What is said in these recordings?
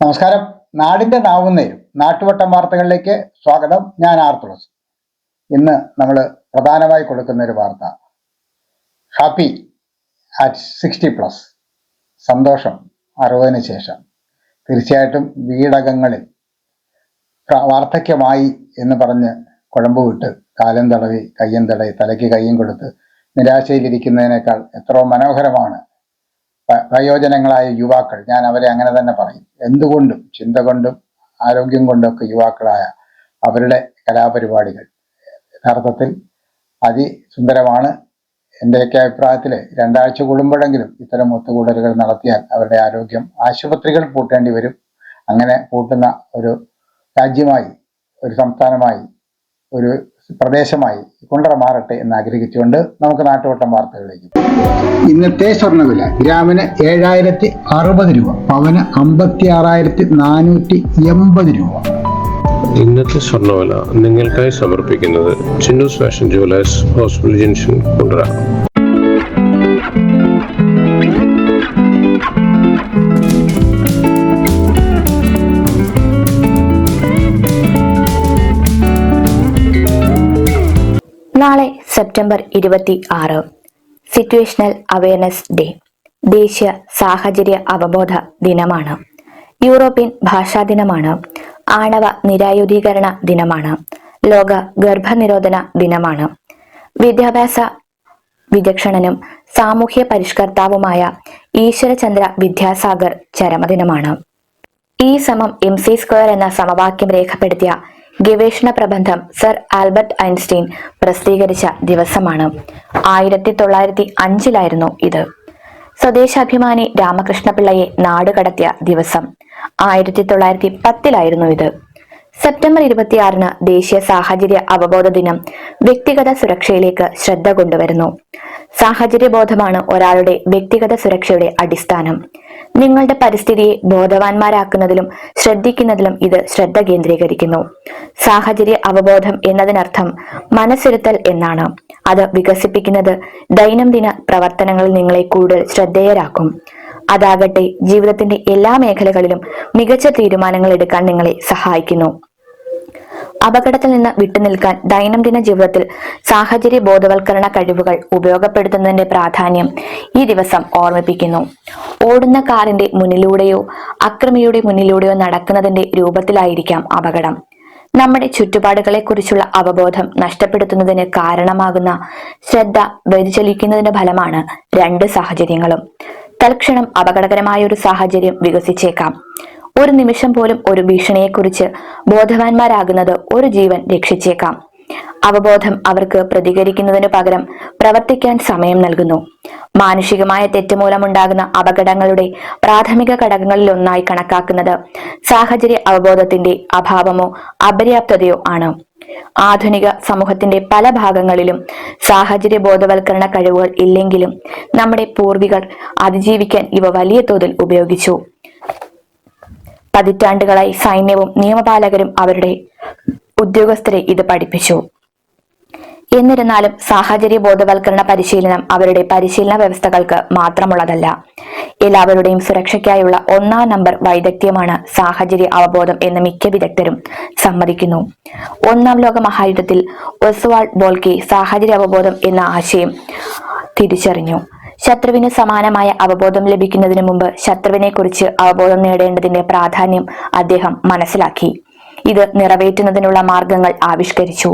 നമസ്കാരം. നാടിന്റെ നാവുന്നേരും നാട്ടുവട്ടം വാർത്തകളിലേക്ക് സ്വാഗതം. ഞാൻ ആർ തുളസി. ഇന്ന് നമ്മൾ പ്രധാനമായി കൊടുക്കുന്ന ഒരു വാർത്ത. ഹാപ്പി അറ്റ് സിക്സ്റ്റി പ്ലസ് സന്തോഷം അറുപതിന് ശേഷം. തീർച്ചയായിട്ടും വീടകങ്ങളിൽ വാർദ്ധക്യമായി എന്ന് പറഞ്ഞ് കുഴമ്പ് വിട്ട് കാലം തടവി കയ്യും തടവി തലയ്ക്ക് കയ്യും കൊടുത്ത് നിരാശയിലിരിക്കുന്നതിനേക്കാൾ എത്രയോ മനോഹരമാണ് വയോജനങ്ങളായ യുവാക്കൾ. ഞാൻ അവരെ അങ്ങനെ തന്നെ പറയും. എന്തുകൊണ്ടും ചിന്ത കൊണ്ടും ആരോഗ്യം കൊണ്ടൊക്കെ യുവാക്കളായ അവരുടെ കലാപരിപാടികൾ. യഥാർത്ഥത്തിൽ അതിസുന്ദരമാണ്. എന്റെയൊക്കെ അഭിപ്രായത്തിൽ രണ്ടാഴ്ച കൂടുമ്പോഴെങ്കിലും ഇത്തരം ഒത്തുകൂടലുകൾ നടത്തിയാൽ അവരുടെ ആരോഗ്യം ആശുപത്രികൾ പൂട്ടേണ്ടി വരും. അങ്ങനെ പൂട്ടുന്ന ഒരു രാജ്യമായി ഒരു സംസ്ഥാനമായി ഒരു പ്രദേശമായി കുണ്ടറ മാറട്ടെ എന്ന് ആഗ്രഹിച്ചുകൊണ്ട് നമുക്ക് നാട്ടുവട്ടം വാർത്തകളിലേക്ക് ഇന്നത്തെ സ്വർണവില ഗ്രാമിന് ഏഴായിരത്തി അറുപത് രൂപ പവന് അമ്പത്തി ആറായിരത്തി നാനൂറ്റി എൺപത് രൂപ. ഇന്നത്തെ സ്വർണവില നിങ്ങൾക്കായി സമർപ്പിക്കുന്നത് Chinnus fashion jewellers hospital junction Kundara. September ഇരുപത്തി ആറ്. സിറ്റുവേഷണൽ അവയർനെസ് ഡേ ദേശീയ സാഹചര്യ അവബോധ ദിനമാണ്. യൂറോപ്യൻ ഭാഷാ ദിനമാണ്. ആണവ നിരായുധീകരണ ദിനമാണ്. ലോക ഗർഭനിരോധന ദിനമാണ്. വിദ്യാഭ്യാസ വിചക്ഷണനും സാമൂഹ്യ പരിഷ്കർത്താവുമായ ഈശ്വരചന്ദ്ര വിദ്യാസാഗർ ചരമദിനമാണ്. ഇ സമം എം സി സ്ക്വയർ എന്ന സമവാക്യം രേഖപ്പെടുത്തിയ ഗവേഷണ പ്രബന്ധം സർ ആൽബർട്ട് ഐൻസ്റ്റീൻ പ്രസിദ്ധീകരിച്ച ദിവസമാണ്. ആയിരത്തി തൊള്ളായിരത്തി അഞ്ചിലായിരുന്നു ഇത്. സ്വദേശാഭിമാനി രാമകൃഷ്ണപിള്ളയെ നാടുകടത്തിയ ദിവസം. ആയിരത്തി തൊള്ളായിരത്തി പത്തിലായിരുന്നു ഇത്. സെപ്റ്റംബർ ഇരുപത്തിയാറിന് ദേശീയ സാഹചര്യ അവബോധ ദിനം വ്യക്തിഗത സുരക്ഷയിലേക്ക് ശ്രദ്ധ കൊണ്ടുവരുന്നു. സാഹചര്യബോധമാണ് ഒരാളുടെ വ്യക്തിഗത സുരക്ഷയുടെ അടിസ്ഥാനം. നിങ്ങളുടെ പരിസ്ഥിതിയെ ബോധവാന്മാരാക്കുന്നതിലും ശ്രദ്ധിക്കുന്നതിലും ഇത് ശ്രദ്ധ കേന്ദ്രീകരിക്കുന്നു. സാഹചര്യ അവബോധം എന്നതിനർത്ഥം മനസ്സിരുത്തൽ എന്നാണ്. അത് വികസിപ്പിക്കുന്നത് ദൈനംദിന പ്രവർത്തനങ്ങളിൽ നിങ്ങളെ കൂടുതൽ ശ്രദ്ധേയരാക്കും. അതാകട്ടെ ജീവിതത്തിന്റെ എല്ലാ മേഖലകളിലും മികച്ച തീരുമാനങ്ങൾ എടുക്കാൻ നിങ്ങളെ സഹായിക്കുന്നു. അപകടത്തിൽ നിന്ന് വിട്ടുനിൽക്കാൻ ദൈനംദിന ജീവിതത്തിൽ സാഹചര്യ ബോധവൽക്കരണ കഴിവുകൾ ഉപയോഗപ്പെടുത്തുന്നതിന്റെ പ്രാധാന്യം ഈ ദിവസം ഓർമ്മിപ്പിക്കുന്നു. ഓടുന്ന കാറിന്റെ മുന്നിലൂടെയോ അക്രമിയുടെ മുന്നിലൂടെയോ നടക്കുന്നതിന്റെ രൂപത്തിലായിരിക്കാം അപകടം. നമ്മുടെ ചുറ്റുപാടുകളെക്കുറിച്ചുള്ള അവബോധം നഷ്ടപ്പെടുത്തുന്നതിന് കാരണമാകുന്ന ശ്രദ്ധ വ്യതിചലിക്കുന്നതിന്റെ ഫലമാണ് രണ്ട് സാഹചര്യങ്ങളും. തൽക്ഷണം അപകടകരമായ ഒരു സാഹചര്യം വികസിച്ചേക്കാം. ഒരു നിമിഷം പോലും ഒരു ഭീഷണിയെക്കുറിച്ച് ബോധവാന്മാരാകുന്നത് ഒരു ജീവൻ രക്ഷിച്ചേക്കാം. അവബോധം അവർക്ക് പ്രതികരിക്കുന്നതിന് പകരം പ്രവർത്തിക്കാൻ സമയം നൽകുന്നു. മാനുഷികമായ തെറ്റുമൂലമുണ്ടാകുന്ന അപകടങ്ങളുടെ പ്രാഥമിക ഘടകങ്ങളിൽ ഒന്നായി കണക്കാക്കുന്നത് സാഹചര്യ അവബോധത്തിന്റെ അഭാവമോ അപര്യാപ്തതയോ ആണ്. ആധുനിക സമൂഹത്തിന്റെ പല ഭാഗങ്ങളിലും സാഹചര്യ ബോധവൽക്കരണ കഴിവുകൾ ഇല്ലെങ്കിലും നമ്മുടെ പൂർവികർ അതിജീവിക്കാൻ ഇവ വലിയ തോതിൽ ഉപയോഗിച്ചു. പതിറ്റാണ്ടുകളായി സൈന്യവും നിയമപാലകരും അവരുടെ ഉദ്യോഗസ്ഥരെ ഇത് പഠിപ്പിച്ചു. എന്നിരുന്നാലും സാഹചര്യ ബോധവൽക്കരണ പരിശീലനം അവരുടെ പരിശീലന വ്യവസ്ഥകൾക്ക് മാത്രമുള്ളതല്ല. എല്ലാവരുടെയും സുരക്ഷയ്ക്കായുള്ള ഒന്നാം നമ്പർ വൈദഗ്ധ്യമാണ് സാഹചര്യ അവബോധം എന്ന് മിക്ക വിദഗ്ധരും സമ്മതിക്കുന്നു. ഒന്നാം ലോക മഹായുദ്ധത്തിൽ ഒസ്വാൾഡ് ബോൾക്കെ സാഹചര്യ അവബോധം എന്ന ആശയം തിരിച്ചറിഞ്ഞു. ശത്രുവിന് സമാനമായ അവബോധം ലഭിക്കുന്നതിനു മുമ്പ് ശത്രുവിനെ കുറിച്ച് അവബോധം നേടേണ്ടതിന്റെ പ്രാധാന്യം അദ്ദേഹം മനസ്സിലാക്കി. ഇത് നിറവേറ്റുന്നതിനുള്ള മാർഗങ്ങൾ ആവിഷ്കരിച്ചു.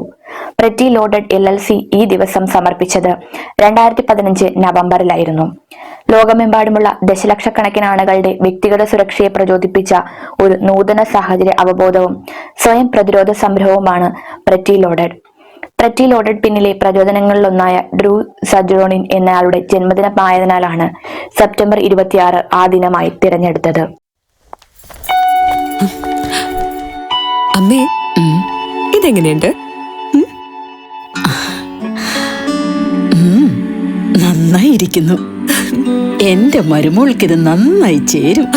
Pretty loaded L L C ഈ ദിവസം സമർപ്പിച്ചത് രണ്ടായിരത്തി പതിനഞ്ച് നവംബറിലായിരുന്നു. ലോകമെമ്പാടുമുള്ള ദശലക്ഷക്കണക്കിന് ആളുകളുടെ വ്യക്തിഗത സുരക്ഷയെ പ്രചോദിപ്പിച്ച ഒരു നൂതന സാഹചര്യ അവബോധവും സ്വയം പ്രതിരോധ സംരംഭവുമാണ് പ്രെറ്റി ലോഡഡ് പ്രറ്റി ലോഡഡ് പിന്നിലെ പ്രചോദനങ്ങളിലൊന്നായ ഡ്രൂ സജോണിൻ എന്നയാളുടെ ജന്മദിനമായതിനാലാണ് സെപ്റ്റംബർ ഇരുപത്തിയാറ് ആ ദിനമായി തിരഞ്ഞെടുത്തത്. അമ്മേ ഇതെങ്ങനെയുണ്ട്? നന്നായിരിക്കുന്നു. എന്റെ ഇത് നന്നായി ചേരും.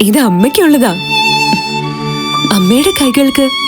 ഇത് അമ്മയ്ക്കുള്ളതാ. അമ്മയുടെ കൈകൾക്ക്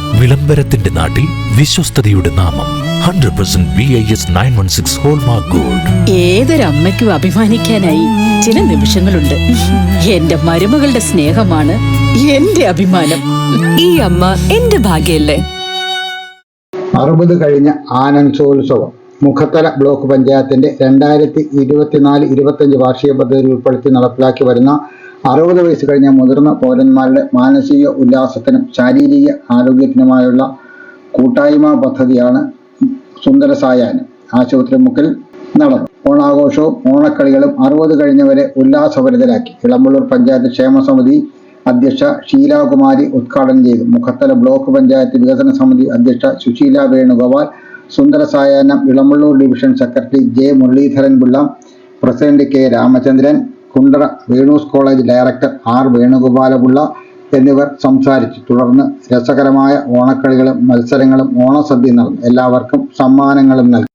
വിളംബരത്തിന്റെ നാട്ടിൽ വിശ്വസ്തയുടെ നാമം. Hundred percent B I S nine one six hallmark gold ഏതൊരമ്മയ്ക്കും അഭിമാനിക്കാനായി ചില നിമിഷങ്ങളുണ്ട്. എന്റെ മരുമകളുടെ സ്നേഹമാണ് എന്റെ അഭിമാനം. ഈ അമ്മ എന്റെ ഭാഗ്യല്ലേ? അറുപത് കഴിഞ്ഞ ആനന്ദോത്സവം മുഖത്തല ബ്ലോക്ക് പഞ്ചായത്തിന്റെ രണ്ടായിരത്തി ഇരുപത്തിനാല് ഇരുപത്തഞ്ച് വാർഷിക പദ്ധതിയിൽ ഉൾപ്പെടുത്തി നടപ്പിലാക്കി വരുന്ന അറുപത് വയസ്സ് കഴിഞ്ഞ മുതിർന്ന പൗരന്മാരുടെ മാനസിക ഉല്ലാസത്തിനും ശാരീരിക ആരോഗ്യത്തിനുമായുള്ള കൂട്ടായ്മ പദ്ധതിയാണ് സുന്ദര ആശുപത്രി മുക്കിൽ നടന്നു. ഓണാഘോഷവും ഓണക്കളികളും അറുപത് കഴിഞ്ഞവരെ ഉല്ലാസഭരിതരാക്കി. ഇളമ്പള്ളൂർ പഞ്ചായത്ത് ക്ഷേമ സമിതി അധ്യക്ഷ ഷീലാകുമാരി ഉദ്ഘാടനം ചെയ്തു. മുഖത്തല ബ്ലോക്ക് പഞ്ചായത്ത് വികസന സമിതി അധ്യക്ഷ സുശീല വേണുഗോപാൽ സുന്ദര സായാഹ്നം Elampalloor division secretary J Muraleedharan Pillai president K Ramachandran Kundara Venus college director R Venugopalapillai എന്നിവർ സംസാരിച്ചു. തുടർന്ന് രസകരമായ ഓണക്കളികളും മത്സരങ്ങളും ഓണസദ്യ നടന്നു എല്ലാവർക്കും സമ്മാനങ്ങളും നൽകി.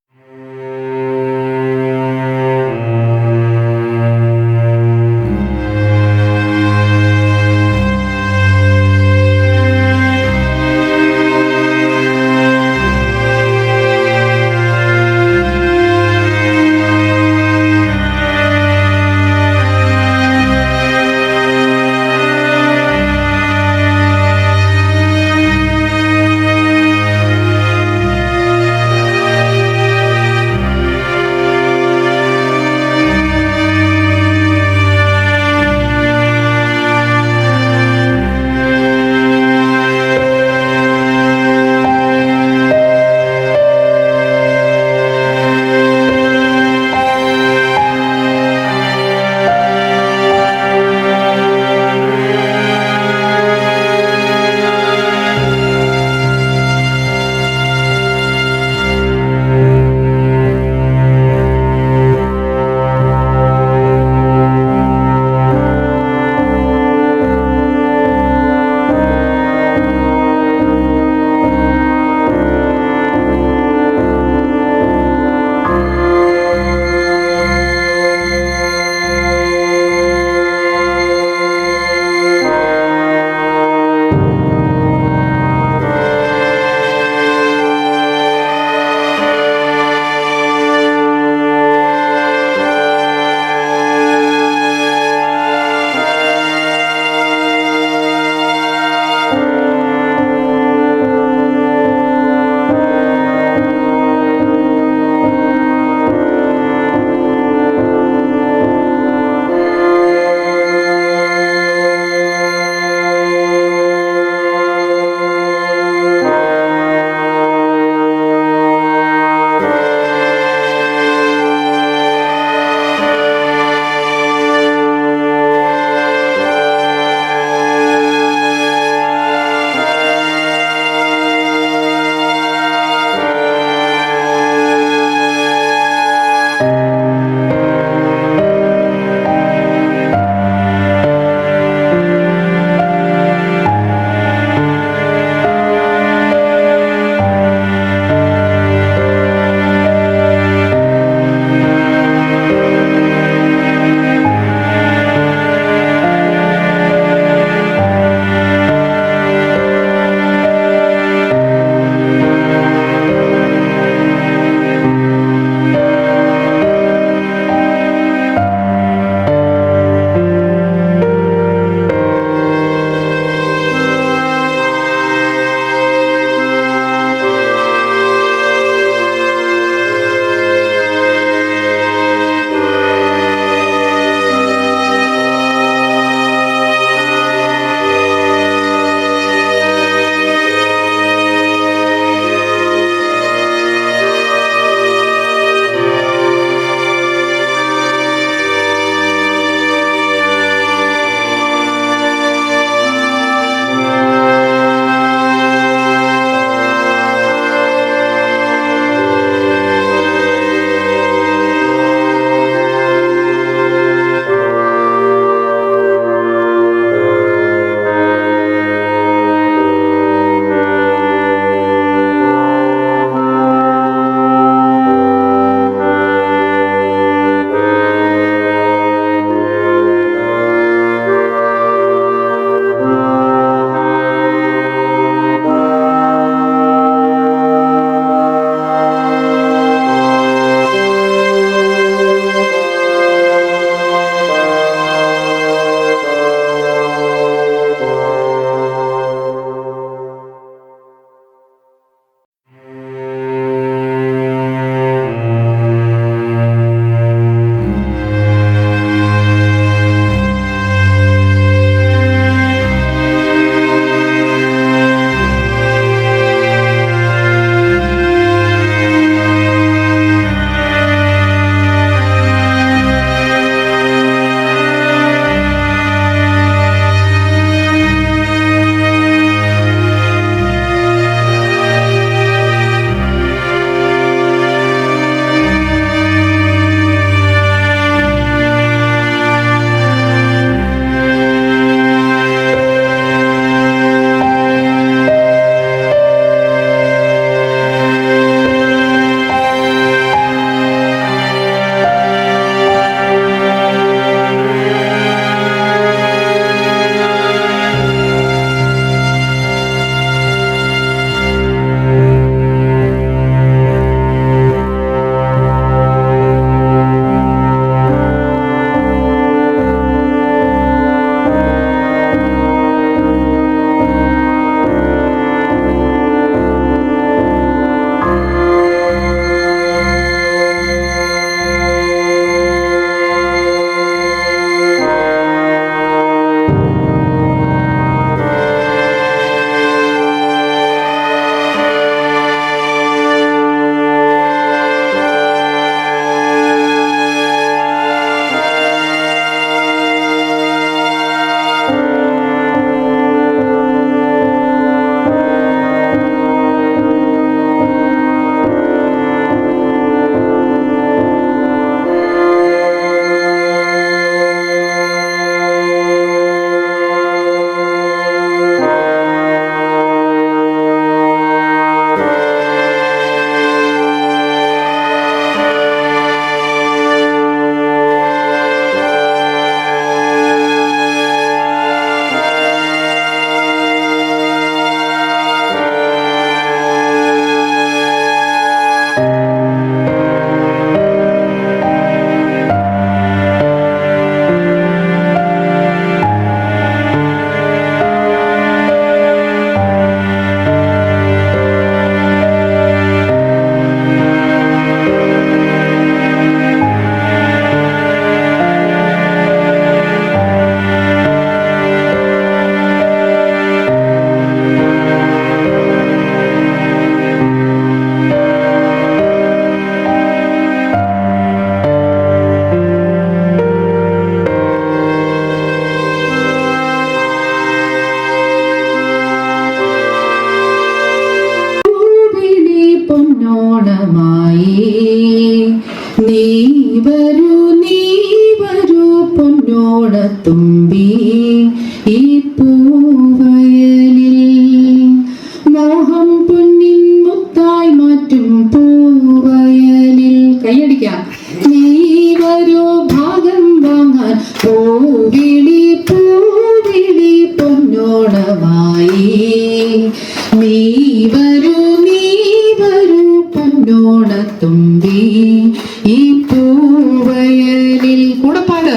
ഈ പൂവയലിൽ കൂടെ പാട്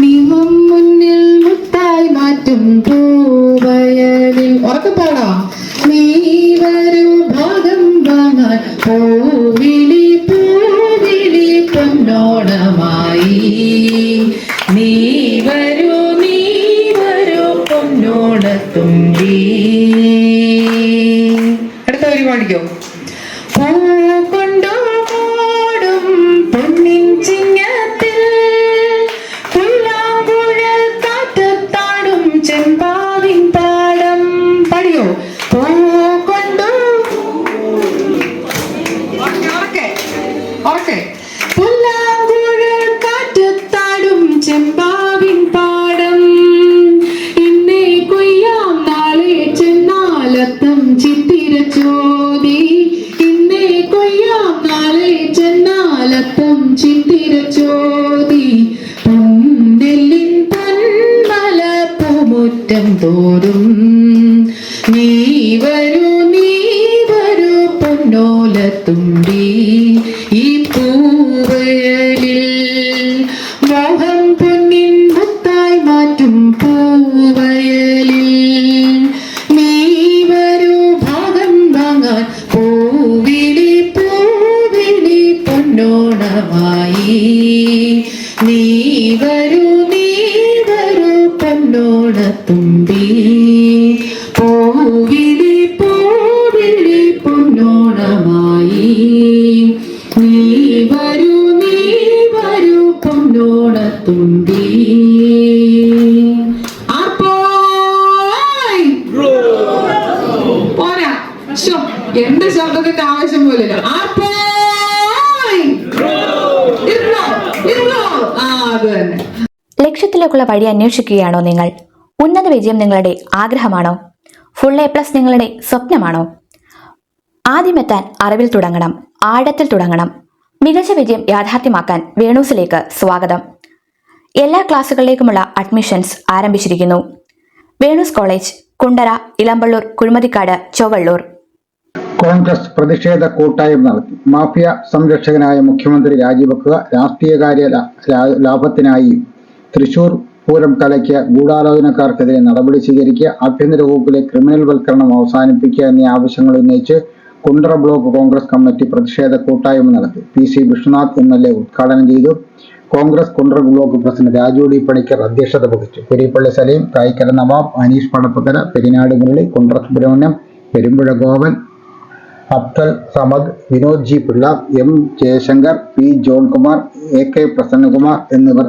നിവം മുന്നിൽ മുത്തായി മാറ്റും പൂവയലിൽ. ഉറക്കെ പാടാ നീ വരൂ ഭാഗം വാങ്ങാൻ പൂവിളി പൂവിളി പൊന്നോണമായി നീ വരൂ നീ വരൂ പൊന്നോണത്തുമ്പി അടുത്ത വരി വഴി അന്വേഷിക്കുകയാണോ നിങ്ങൾ? ഉന്നത വിജയം നിങ്ങളുടെ ആഗ്രഹമാണോ? ഫുൾ എ പ്ലസ് നിങ്ങളുടെ സ്വപ്നമാണോ? ആദ്യമെത്താൻ അറിവിൽ തുടങ്ങണം ആഴത്തിൽ തുടങ്ങണം. മികച്ച വിജയം യാഥാർത്ഥ്യമാക്കാൻ വേണൂസിലേക്ക് സ്വാഗതം. എല്ലാ ക്ലാസ്സുകളിലേക്കുമുള്ള അഡ്മിഷൻസ് ആരംഭിച്ചിരിക്കുന്നു. വേണൂസ് കോളേജ് കുണ്ടറ ഇളമ്പള്ളൂർ കുഴിമതിക്കാട് ചൊവ്വള്ളൂർ. കോൺഗ്രസ് പ്രതിഷേധ കൂട്ടായ്മ നടത്തി. മാഫിയ സംരക്ഷകനായ മുഖ്യമന്ത്രി രാജിവെക്കുക രാഷ്ട്രീയകാര്യ ലാഭത്തിനായി. തൃശൂർ പൂരം കലയ്ക്ക് ഗൂഢാലോചനക്കാർക്കെതിരെ നടപടി സ്വീകരിക്കുക ആഭ്യന്തര വകുപ്പിലെ ക്രിമിനൽ വൽക്കരണം അവസാനിപ്പിക്കുക എന്നീ ആവശ്യങ്ങൾ ഉന്നയിച്ച് കുണ്ടറ ബ്ലോക്ക് കോൺഗ്രസ് കമ്മിറ്റി പ്രതിഷേധ കൂട്ടായ്മ നടത്തി. P C Vishwanath M L A ഉദ്ഘാടനം ചെയ്തു. Congress Kundara block president Raju D Panicker അധ്യക്ഷത വഹിച്ചു. Kurippally Saleem Kaykkara Nawab Aneesh Padappakkara Perinad Murali Kundara Subrahmanyam Perumpuzha Govan Abdul Samad Vinod G Pillai M Jayashankar P Johnkumar A K Prasannakumar എന്നിവർ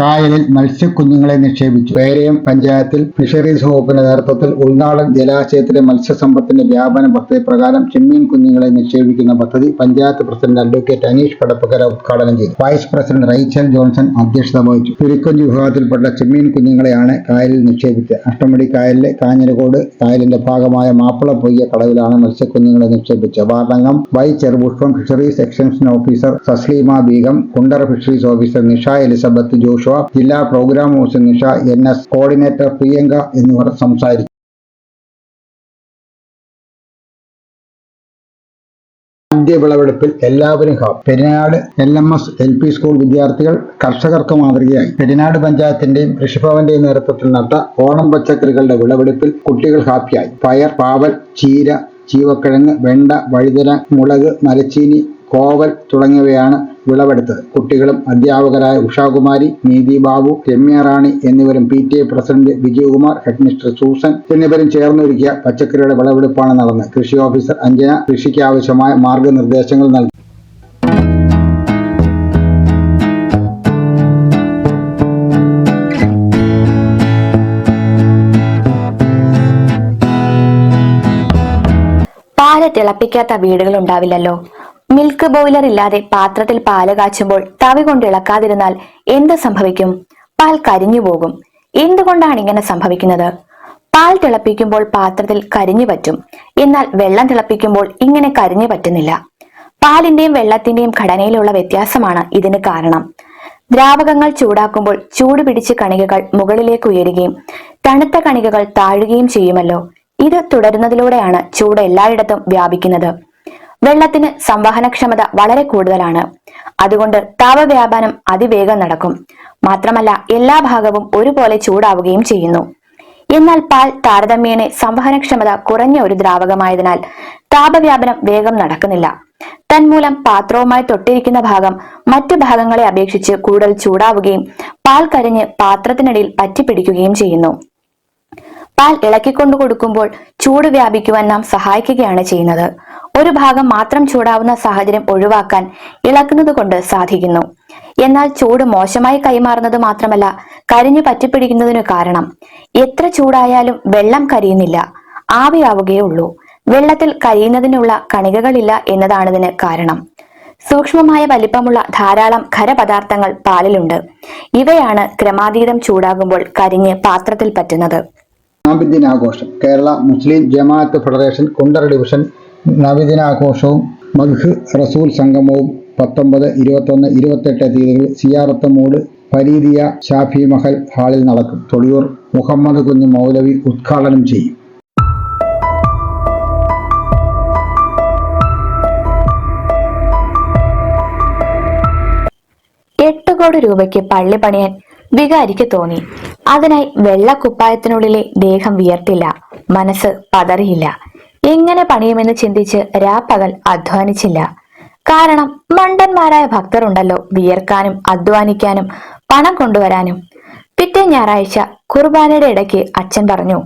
കായലിൽ മത്സ്യക്കുഞ്ഞുങ്ങളെ നിക്ഷേപിച്ചു. പേരയം പഞ്ചായത്തിൽ fisheries വകുപ്പിന്റെ നേതൃത്വത്തിൽ ഉൾനാടൻ ജലാശയത്തിലെ മത്സ്യസമ്പത്തിന്റെ വ്യാപന പദ്ധതി പ്രകാരം ചെമ്മീൻ കുഞ്ഞുങ്ങളെ നിക്ഷേപിക്കുന്ന പദ്ധതി പഞ്ചായത്ത് പ്രസിഡന്റ് അഡ്വക്കേറ്റ് അനീഷ് പടപ്പക്കര ഉദ്ഘാടനം ചെയ്തു. വൈസ് പ്രസിഡന്റ് റൈച്ചൽ ജോൺസൺ അധ്യക്ഷത വഹിച്ചു. തുരിക്കൊഞ്ച് വിഭാഗത്തിൽപ്പെട്ട ചെമ്മീൻ കുഞ്ഞുങ്ങളെയാണ് കായലിൽ നിക്ഷേപിച്ചത്. അഷ്ടമുടി കായലിലെ കാഞ്ഞിരകോട് കായലിന്റെ ഭാഗമായ മാപ്പിള പൊയ്യ കടവിലാണ് മത്സ്യക്കുഞ്ഞുങ്ങളെ നിക്ഷേപിച്ചത്. വാർഡംഗം Y Cherupushpam fisheries extension officer സസ്ലീമ Begum Kundara fisheries officer Nisha Elizabeth Joshua ജില്ലാ programme officer Nisha N S coordinator Priyanka എന്നിവർ സംസാരിച്ചു. ആദ്യ വിളവെടുപ്പിൽ എല്ലാവരും Perinad L M S L P school വിദ്യാർത്ഥികൾ കർഷകർക്ക് മാതൃകയായി. പെരിനാട് പഞ്ചായത്തിന്റെയും കൃഷിഭവന്റെയും നേതൃത്വത്തിൽ നട്ട ഓണം പച്ചക്കറികളുടെ വിളവെടുപ്പിൽ കുട്ടികൾ ഹാപ്പിയായി. പയർ പാവൽ ചീര ചീവക്കിഴങ്ങ് വെണ്ട വഴുതന മുളക് മരച്ചീനി കോവൽ തുടങ്ങിയവയാണ് വിളവെടുത്തത്. കുട്ടികളും അധ്യാപകരായ ഉഷാകുമാരി നീതി ബാബു രമ്യ റാണി എന്നിവരും P T A president Vijayakumar headmaster Susan എന്നിവരും ചേർന്നൊരുക്കിയ പച്ചക്കറിയുടെ വിളവെടുപ്പാണ് നടന്നത്. കൃഷി ഓഫീസർ അഞ്ജന കൃഷിക്ക് ആവശ്യമായ മാർഗനിർദ്ദേശങ്ങൾ നൽകി. പാൽ തിളപ്പിക്കാത്ത വീടുകൾ ഉണ്ടാവില്ലല്ലോ. മിൽക്ക് ബോയിലർ ഇല്ലാതെ പാത്രത്തിൽ പാൽ കാച്ചുമ്പോൾ തവി കൊണ്ട് ഇളക്കാതിരുന്നാൽ എന്ത് സംഭവിക്കും? പാൽ കരിഞ്ഞു പോകും. എന്തുകൊണ്ടാണ് ഇങ്ങനെ സംഭവിക്കുന്നത്? പാൽ തിളപ്പിക്കുമ്പോൾ പാത്രത്തിൽ കരിഞ്ഞു പറ്റും. എന്നാൽ വെള്ളം തിളപ്പിക്കുമ്പോൾ ഇങ്ങനെ കരിഞ്ഞു പറ്റുന്നില്ല. പാലിന്റെയും വെള്ളത്തിന്റെയും ഘടനയിലുള്ള വ്യത്യാസമാണ് ഇതിന് കാരണം. ദ്രാവകങ്ങൾ ചൂടാക്കുമ്പോൾ ചൂട് പിടിച്ച് കണികകൾ മുകളിലേക്ക് ഉയരുകയും തണുത്ത കണികകൾ താഴുകയും ചെയ്യുമല്ലോ. ഇത് തുടരുന്നതിലൂടെയാണ് ചൂട് എല്ലായിടത്തും വ്യാപിക്കുന്നത്. വെള്ളത്തിന് സംവഹനക്ഷമത വളരെ കൂടുതലാണ്. അതുകൊണ്ട് താപവ്യാപനം അതിവേഗം നടക്കും. മാത്രമല്ല എല്ലാ ഭാഗവും ഒരുപോലെ ചൂടാവുകയും ചെയ്യുന്നു. എന്നാൽ പാൽ താരതമ്യേന സംവഹനക്ഷമത കുറഞ്ഞ ഒരു ദ്രാവകമായതിനാൽ താപവ്യാപനം വേഗം നടക്കുന്നില്ല. തന്മൂലം പാത്രവുമായി തൊട്ടിരിക്കുന്ന ഭാഗം മറ്റു ഭാഗങ്ങളെ അപേക്ഷിച്ച് കൂടുതൽ ചൂടാവുകയും പാൽ കരിഞ്ഞ് പാത്രത്തിനിടയിൽ പറ്റിപ്പിടിക്കുകയും ചെയ്യുന്നു. പാൽ ഇളക്കിക്കൊണ്ടു കൊടുക്കുമ്പോൾ ചൂട് വ്യാപിക്കുവാൻ നാം സഹായിക്കുകയാണ് ചെയ്യുന്നത്. ഒരു ഭാഗം മാത്രം ചൂടാവുന്ന സാഹചര്യം ഒഴിവാക്കാൻ ഇളക്കുന്നത് കൊണ്ട് സാധിക്കുന്നു. എന്നാൽ ചൂട് മോശമായി കൈമാറുന്നത് മാത്രമല്ല കരിഞ്ഞു പറ്റിപ്പിടിക്കുന്നതിനു കാരണം. എത്ര ചൂടായാലും വെള്ളം കരിയുന്നില്ല. ആവിയാവുകയേ ഉള്ളൂ വെള്ളത്തിൽ കരിയുന്നതിനുള്ള കണികകളില്ല എന്നതാണ് ഇതിന് കാരണം. സൂക്ഷ്മമായ വലിപ്പമുള്ള ധാരാളം ഖരപദാർത്ഥങ്ങൾ പാലിലുണ്ട്. ഇവയാണ് ക്രമാതീതം ചൂടാകുമ്പോൾ കരിഞ്ഞ് പാത്രത്തിൽ പറ്റുന്നത്. ആഘോഷം. Kerala Muslim Jamaat federation Kundara division നബിദിനാഘോഷവും മഖ് റസൂൽ സംഗമവും പത്തൊമ്പത് ഇരുപത്തൊന്ന് ഇരുപത്തെട്ട് തീയതികളിൽ സിയാറത്ത് മൂട് ഫരീദിയ ഷാഫി മഹൽ ഹാളിൽ നടക്കും. തൊഴിയൂർ മുഹമ്മദ് കുഞ്ഞ് മൗലവി ഉദ്ഘാടനം ചെയ്യും. എട്ട് കോടി രൂപയ്ക്ക് പള്ളി പണിയാൻ വികാരിക്ക് തോന്നി. അതിനായി വെള്ളക്കുപ്പായത്തിനുള്ളിലെ ദേഹം വിയർത്തില്ല. മനസ്സ് പതറിയില്ല. എങ്ങനെ പണിയുമെന്ന് ചിന്തിച്ച് രാപ്പകൽ അധ്വാനിച്ചില്ല. കാരണം മണ്ടന്മാരായ ഭക്തർ ഉണ്ടല്ലോ വിയർക്കാനും അധ്വാനിക്കാനും പണം കൊണ്ടുവരാനും. പിറ്റേ ഞായറാഴ്ച കുർബാനയുടെ ഇടയ്ക്ക് അച്ഛൻ പറഞ്ഞു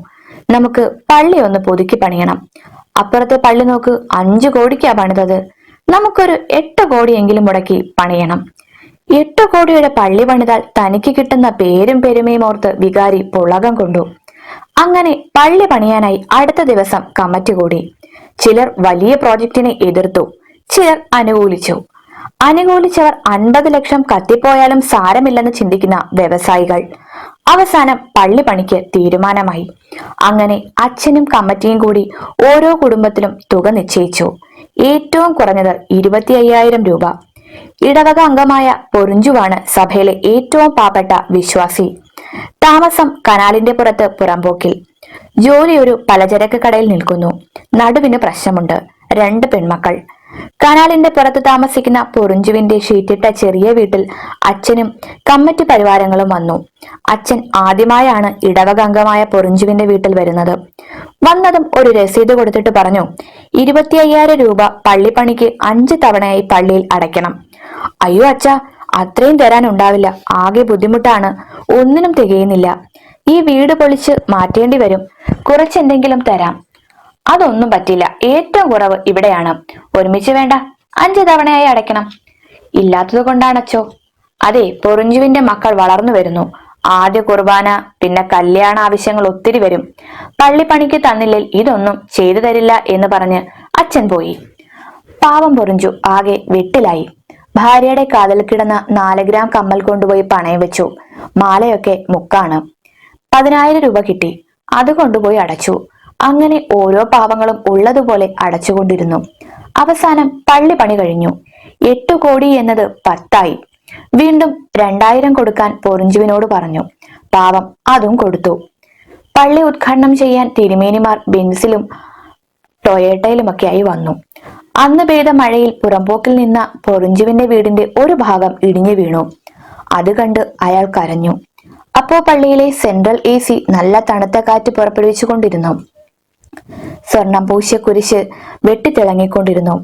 നമുക്ക് പള്ളി ഒന്ന് പുതുക്കി പണിയണം. അപ്പുറത്തെ പള്ളി നോക്ക് അഞ്ചു കോടിക്കാ പണിതത്. നമുക്കൊരു എട്ട് കോടിയെങ്കിലും മുടക്കി പണിയണം. എട്ട് കോടിയുടെ പള്ളി പണിതാൽ തനിക്ക് കിട്ടുന്ന പേരും പെരുമയും ഓർത്ത് വികാരി പുളകം കൊണ്ടു. അങ്ങനെ പള്ളി പണിയാനായി അടുത്ത ദിവസം കമ്മിറ്റി കൂടി. ചിലർ വലിയ പ്രോജക്റ്റിനെ എതിർത്തു ചിലർ അനുകൂലിച്ചു. അനുകൂലിച്ചവർ അൻപത് ലക്ഷം കത്തിപ്പോയാലും സാരമില്ലെന്ന് ചിന്തിക്കുന്ന വ്യവസായികൾ അവസാനം പള്ളി പണിക്ക് തീരുമാനമായി. അങ്ങനെ അച്ഛനും കമ്മിറ്റിയും കൂടി ഓരോ കുടുംബത്തിലും തുക നിശ്ചയിച്ചു. ഏറ്റവും കുറഞ്ഞത് ഇരുപത്തി അയ്യായിരം രൂപ. ഇടവക അംഗമായ പൊറിഞ്ചുവാണ് സഭയിലെ ഏറ്റവും പാവപ്പെട്ട വിശ്വാസി. താമസം കനാലിന്റെ പുറത്ത് പുറംപോക്കിൽ. ജോലി ഒരു പലചരക്ക് കടയിൽ നിൽക്കുന്നു. നടുവിന് പ്രശ്നമുണ്ട്. രണ്ട് പെൺമക്കൾ. കനാലിന്റെ പുറത്ത് താമസിക്കുന്ന പൊറിഞ്ചുവിന്റെ ഷീറ്റിട്ട ചെറിയ വീട്ടിൽ അച്ഛനും കമ്മിറ്റി പരിവാരങ്ങളും വന്നു. അച്ഛൻ ആദ്യമായാണ് ഇടവക അംഗമായ പൊറിഞ്ചുവിന്റെ വീട്ടിൽ വരുന്നത്. വന്നതും ഒരു രസീത് കൊടുത്തിട്ട് പറഞ്ഞു ഇരുപത്തി അയ്യായിരം രൂപ പള്ളിപ്പണിക്ക് അഞ്ച് തവണയായി പള്ളിയിൽ അടയ്ക്കണം. അയ്യോ അച്ഛാ അത്രയും തരാൻ ഉണ്ടാവില്ല ആകെ ബുദ്ധിമുട്ടാണ്. ഒന്നിനും തികയുന്നില്ല. ഈ വീട് പൊളിച്ച് മാറ്റേണ്ടി വരും. കുറച്ചെന്തെങ്കിലും തരാം. അതൊന്നും പറ്റില്ല. ഏറ്റവും കുറവ് ഇവിടെയാണ്. ഒരുമിച്ച് വേണ്ട. അഞ്ച് തവണയായി അടയ്ക്കണം. ഇല്ലാത്തത് കൊണ്ടാണച്ചോ? അതെ പൊറിഞ്ചുവിന്റെ മക്കൾ വളർന്നു വരുന്നു. ആദ്യ കുർബാന പിന്നെ കല്യാണ ആവശ്യങ്ങൾ ഒത്തിരി വരും. പള്ളിപ്പണിക്ക് തന്നില്ലെ ഇതൊന്നും ചെയ്തു തരില്ല എന്ന് പറഞ്ഞ് അച്ഛൻ പോയി. പാവം പൊറിഞ്ചു ആകെ വെട്ടിലായി. ഭാര്യയുടെ കാതിൽ കിടന്ന നാല് ഗ്രാം കമ്മൽ കൊണ്ടുപോയി പണയം വെച്ചു. മാലയൊക്കെ മുക്കാണ്. പതിനായിരം രൂപ കിട്ടി. അത് കൊണ്ടുപോയി അടച്ചു. അങ്ങനെ ഓരോ പാവങ്ങളും ഉള്ളതുപോലെ അടച്ചുകൊണ്ടിരുന്നു. അവസാനം പള്ളി പണി കഴിഞ്ഞു. എട്ടു കോടി എന്നത് പത്തായി. വീണ്ടും രണ്ടായിരം കൊടുക്കാൻ പൊറിഞ്ചുവിനോട് പറഞ്ഞു. പാവം അതും കൊടുത്തു. പള്ളി ഉദ്ഘാടനം ചെയ്യാൻ തിരുമേനിമാർ ബെൻസിലും ടൊയേട്ടയിലുമൊക്കെയായി വന്നു. അന്ന് പെയ്ത മഴയിൽ പുറമ്പോക്കിൽ നിന്ന പൊറിഞ്ചുവിന്റെ വീടിന്റെ ഒരു ഭാഗം ഇടിഞ്ഞു വീണു. അത് കണ്ട് അയാൾ കരഞ്ഞു. അപ്പോ പള്ളിയിലെ സെൻട്രൽ എ സി നല്ല തണുത്ത കാറ്റ് പുറപ്പെടുവിച്ചുകൊണ്ടിരുന്നു. സ്വർണം പൂശിയ കുരിശ് വെട്ടിത്തിളങ്ങിക്കൊണ്ടിരുന്നു.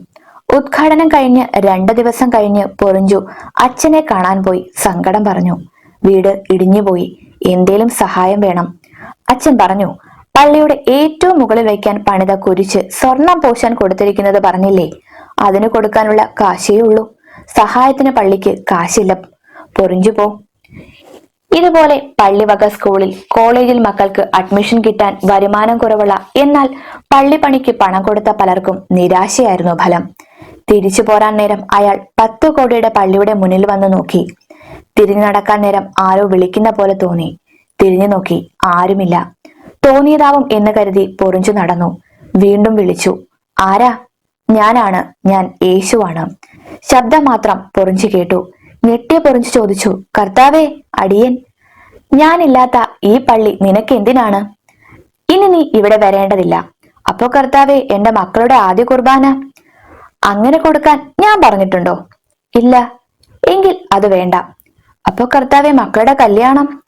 ഉദ്ഘാടനം കഴിഞ്ഞ് രണ്ട് ദിവസം കഴിഞ്ഞ് പൊറിഞ്ചു അച്ഛനെ കാണാൻ പോയി സങ്കടം പറഞ്ഞു. വീട് ഇടിഞ്ഞുപോയി. എന്തേലും സഹായം വേണം. അച്ഛൻ പറഞ്ഞു പള്ളിയുടെ ഏറ്റവും മുകളിൽ വയ്ക്കാൻ പണിത കുരിച്ച് സ്വർണം പൂശാൻ കൊടുത്തിരിക്കുന്നത് പറഞ്ഞില്ലേ? അതിന് കൊടുക്കാനുള്ള കാശേ ഉള്ളൂ. സഹായത്തിന് പള്ളിക്ക് കാശില്ല. പൊറിഞ്ചു പോ. ഇതുപോലെ പള്ളിവക സ്കൂളിൽ കോളേജിൽ മക്കൾക്ക് അഡ്മിഷൻ കിട്ടാൻ വരുമാനം കുറവുള്ള എന്നാൽ പള്ളിപ്പണിക്ക് പണം കൊടുത്ത പലർക്കും നിരാശയായിരുന്നു ഫലം. തിരിച്ചു പോരാൻ നേരം അയാൾ പത്ത് കോടിയുടെ പള്ളിയുടെ മുന്നിൽ വന്ന് നോക്കി. തിരിഞ്ഞു നടക്കാൻ നേരം ആരോ വിളിക്കുന്ന പോലെ തോന്നി. തിരിഞ്ഞു നോക്കി ആരുമില്ല. തോന്നിയതാവും എന്ന് കരുതി പൊറിഞ്ചു നടന്നു. വീണ്ടും വിളിച്ചു. ആരാ? ഞാനാണ്. ഞാൻ യേശുവാണ്. ശബ്ദം മാത്രം പൊറിഞ്ചു കേട്ടു. ഞെട്ടിയ പൊറിഞ്ചു ചോദിച്ചു കർത്താവേ അടിയൻ ഞാനില്ലാത്ത ഈ പള്ളി നിനക്ക് എന്തിനാണ്? ഇനി നീ ഇവിടെ വരേണ്ടതില്ല. അപ്പോ കർത്താവേ എന്റെ മക്കളുടെ ആദ്യ കുർബാന? അങ്ങനെ കൊടുക്കാൻ ഞാൻ പറഞ്ഞിട്ടുണ്ടോ? ഇല്ല. എങ്കിൽ അത് വേണ്ട. അപ്പോ കർത്താവെ മക്കളുടെ കല്യാണം?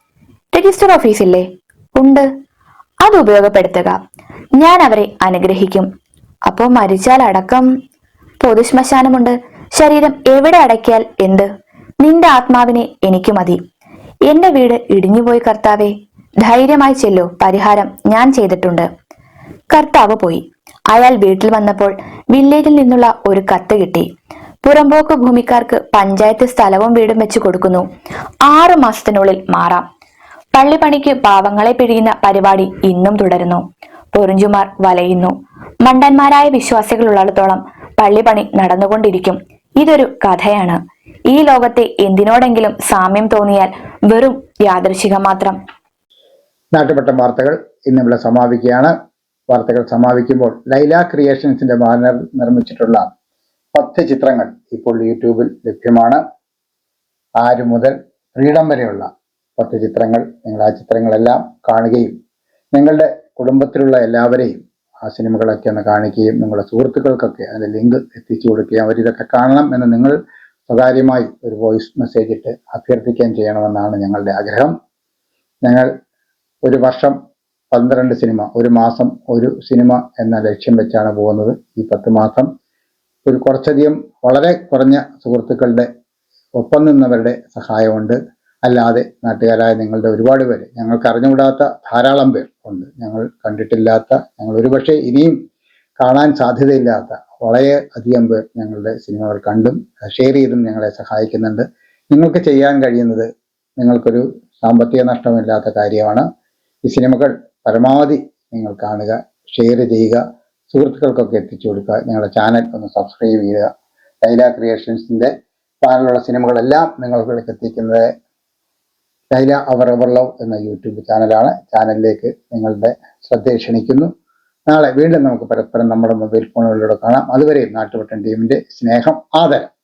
രജിസ്റ്റർ ഓഫീസില്ലേ? ഉണ്ട്. അത് ഉപയോഗപ്പെടുത്തുക. ഞാൻ അവരെ അനുഗ്രഹിക്കും. അപ്പോ മരിച്ചാൽ അടക്കം പൊതുശ്മശാനമുണ്ട് ശരീരം എവിടെ അടക്കിയാൽ എന്ത്? നിന്റെ ആത്മാവിനെ എനിക്ക് മതി. എന്റെ വീട് ഇടിഞ്ഞുപോയി കർത്താവെ ധൈര്യമായി ചെല്ലോ. പരിഹാരം ഞാൻ ചെയ്തിട്ടുണ്ട്. കർത്താവ് പോയി. അയാൾ വീട്ടിൽ വന്നപ്പോൾ വില്ലേജിൽ നിന്നുള്ള ഒരു കത്ത് കിട്ടി. പുറമ്പോക്ക് ഭൂമിക്കാർക്ക് പഞ്ചായത്ത് സ്ഥലവും വീടും വെച്ച് കൊടുക്കുന്നു. ആറു മാസത്തിനുള്ളിൽ മാറാം. പള്ളിപ്പണിക്ക് പാവങ്ങളെ പിഴിയുന്ന പരിപാടി ഇന്നും തുടരുന്നു. പൊറിഞ്ചുമാർ വലയുന്നു. മണ്ടന്മാരായ വിശ്വാസികളുള്ളിടത്തോളം പള്ളിപ്പണി നടന്നുകൊണ്ടിരിക്കും. ഇതൊരു കഥയാണ്. ഈ ലോകത്തെ എന്തിനോടെങ്കിലും സാമ്യം തോന്നിയാൽ വെറും യാദൃശികം മാത്രം. നാട്ടുപെട്ട വാർത്തകൾ ഇന്നിവിടെ സമാപിക്കുകയാണ്. വാർത്തകൾ സമാപിക്കുമ്പോൾ ലൈല ക്രിയേഷൻസിന്റെ ബാനർ നിർമ്മിച്ചിട്ടുള്ള പത്ത് ചിത്രങ്ങൾ ഇപ്പോൾ യൂട്യൂബിൽ ലഭ്യമാണ്. ആര് മുതൽ ഫ്രീഡം വരെയുള്ള പത്ത് ചിത്രങ്ങൾ നിങ്ങൾ ആ ചിത്രങ്ങളെല്ലാം കാണുകയും നിങ്ങളുടെ കുടുംബത്തിലുള്ള എല്ലാവരെയും ആ സിനിമകളൊക്കെ ഒന്ന് കാണിക്കുകയും നിങ്ങളുടെ സുഹൃത്തുക്കൾക്കൊക്കെ അതിന്റെ ലിങ്ക് എത്തിച്ചു കൊടുക്കുകയും അവരിതൊക്കെ കാണണം എന്ന് നിങ്ങൾ സ്വകാര്യമായി ഒരു വോയിസ് മെസ്സേജ് ഇട്ട് അഭ്യർത്ഥിക്കുകയും ചെയ്യണമെന്നാണ് ഞങ്ങളുടെ ആഗ്രഹം. ഞങ്ങൾ ഒരു വർഷം പന്ത്രണ്ട് സിനിമ ഒരു മാസം ഒരു സിനിമ എന്ന ലക്ഷ്യം വെച്ചാണ് പോകുന്നത് ഈ പത്ത് മാസം. ഒരു കുറച്ചധികം വളരെ കുറഞ്ഞ സുഹൃത്തുക്കളുടെ ഒപ്പം നിന്നവരുടെ സഹായമുണ്ട്. അല്ലാതെ നാട്ടുകാരായ നിങ്ങളുടെ ഒരുപാട് പേര് ഞങ്ങൾക്ക് അറിഞ്ഞുകൂടാത്ത ധാരാളം പേർ ഉണ്ട്. ഞങ്ങൾ കണ്ടിട്ടില്ലാത്ത ഞങ്ങൾ ഒരുപക്ഷെ ഇനിയും കാണാൻ സാധ്യതയില്ലാത്ത വളരെ അധികം പേർ ഞങ്ങളുടെ സിനിമകൾ കണ്ടും ഷെയർ ചെയ്തും ഞങ്ങളെ സഹായിക്കുന്നുണ്ട്. നിങ്ങൾക്ക് ചെയ്യാൻ കഴിയുന്നത് നിങ്ങൾക്കൊരു സാമ്പത്തിക നഷ്ടമില്ലാത്ത കാര്യമാണ്. ഈ സിനിമകൾ പരമാവധി നിങ്ങൾ കാണുക ഷെയർ ചെയ്യുക സുഹൃത്തുക്കൾക്കൊക്കെ എത്തിച്ചു കൊടുക്കുക ഞങ്ങളുടെ ചാനൽ ഒന്ന് സബ്സ്ക്രൈബ് ചെയ്യുക. ലൈല ക്രിയേഷൻസിന്റെ ചാനലുള്ള സിനിമകളെല്ലാം നിങ്ങളിലേക്ക് എത്തിക്കുന്നത് ലൈല അവർ അവർ ലവ് എന്ന യൂട്യൂബ് ചാനലാണ്. ചാനലിലേക്ക് നിങ്ങളുടെ ശ്രദ്ധയെ ക്ഷണിക്കുന്നു. നാളെ വീണ്ടും നമുക്ക് പരസ്പരം നമ്മുടെ മൊബൈൽ ഫോണുകളിലൂടെ കാണാം. അതുവരെയും നാട്ടുപട്ടൻ ടീമിന്റെ സ്നേഹം ആദരം.